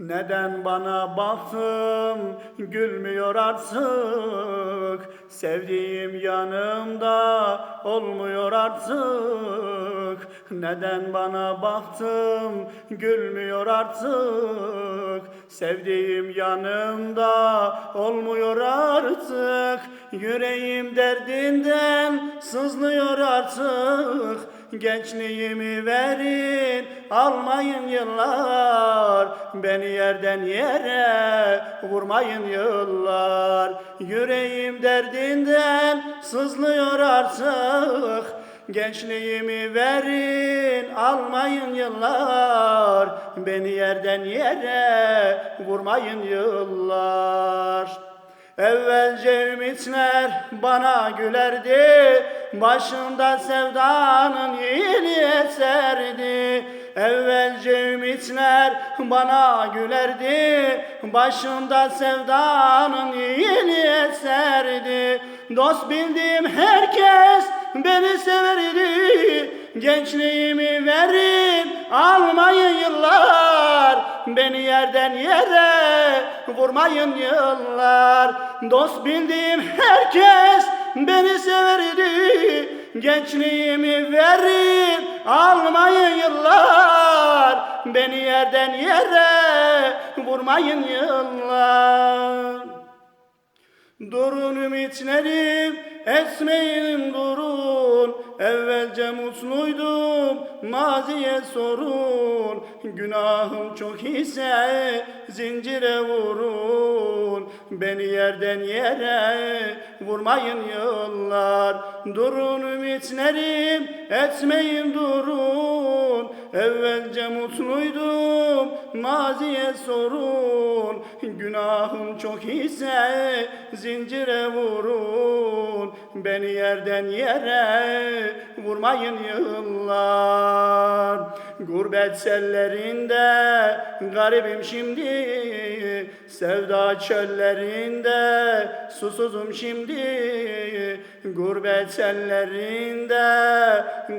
Neden bana baktım gülmüyor artık. Sevdiğim yanımda olmuyor artık. Neden bana baktım gülmüyor artık. Sevdiğim yanımda olmuyor artık. Yüreğim derdinden sızlıyor artık Gençliğimi verin almayın yıllar Beni yerden yere vurmayın yıllar. Yüreğim derdinden sızlıyor artık Gençliğimi verin almayın yıllar Beni yerden yere vurmayın yıllar Evvelce ümitler bana gülerdi Başımda sevdanın yeni eserdi. Evvelce ümitler bana gülerdi Başımda sevdanın yeni eserdi Dost bildiğim herkes beni severdi Gençliğimi verin almayın yıllar. Beni yerden yere vurmayın yıllar. Dost bildiğim herkes beni severdi Gençliğimi verin almayın yıllar. Beni yerden yere vurmayın yıllar Durun ümitlerim, esmeyin durun. Evvelce mutluydum, maziye sorun. Günahım çok ise zincire vurun. Beni yerden yere vurmayın yıllar Durun ümitlerim, etmeyin durun. Evvelce mutluydum, maziye sorun Günahım çok ise zincire vurun Beni yerden yere vurmayın yıllar. Gurbet sellerinde garibim şimdi Sevda çöllerinde susuzum şimdi Gurbet sellerinde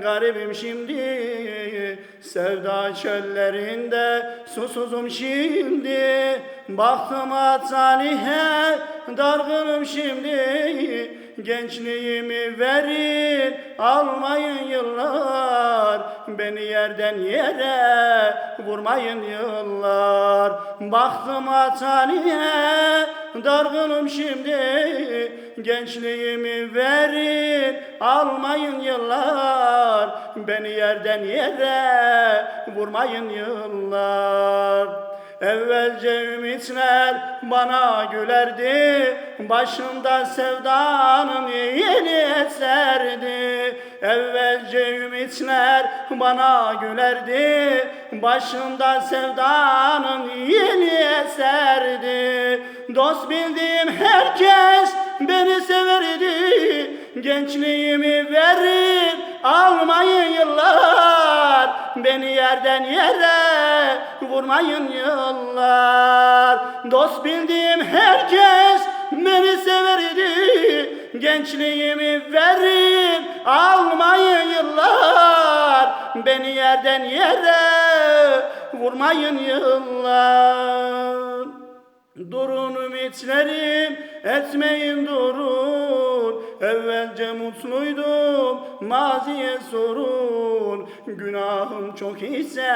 garibim şimdi. Sevda çöllerinde susuzum şimdi. Baktıma talihe dargınım şimdi. Gençliğimi verin almayın yıllar Beni yerden yere vurmayın yıllar. Baktıma talihe dargınım şimdi. Gençliğimi verin almayın yıllar. Beni yerden yere vurmayın yıllar Evvelce ümitler bana gülerdi. Başımda sevdanın yeni eserdi. Evvelce ümitler bana gülerdi. Başımda sevdanın yeni eserdi. Dost bildiğim herkes beni severdi Gençliğimi verin almayın yıllar Beni yerden yere vurmayın yıllar Dost bildiğim herkes beni severdi. Gençliğimi verin almayın yıllar Beni yerden yere vurmayın yıllar Durun ümitlerim etmeyin durun Evvelce mutluydum maziye sorun. Günahım çok ise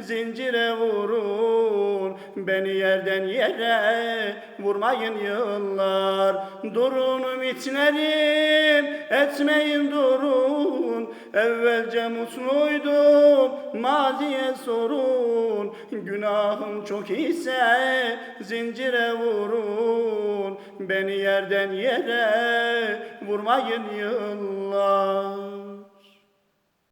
zincire vurun. Beni yerden yere vurmayın yıllar. Durun ümitlerim etmeyin durun. Evvelce mutluydum maziye sorun. Günahım çok ise zincire vurun Beni yerden yere vurmayın yıllar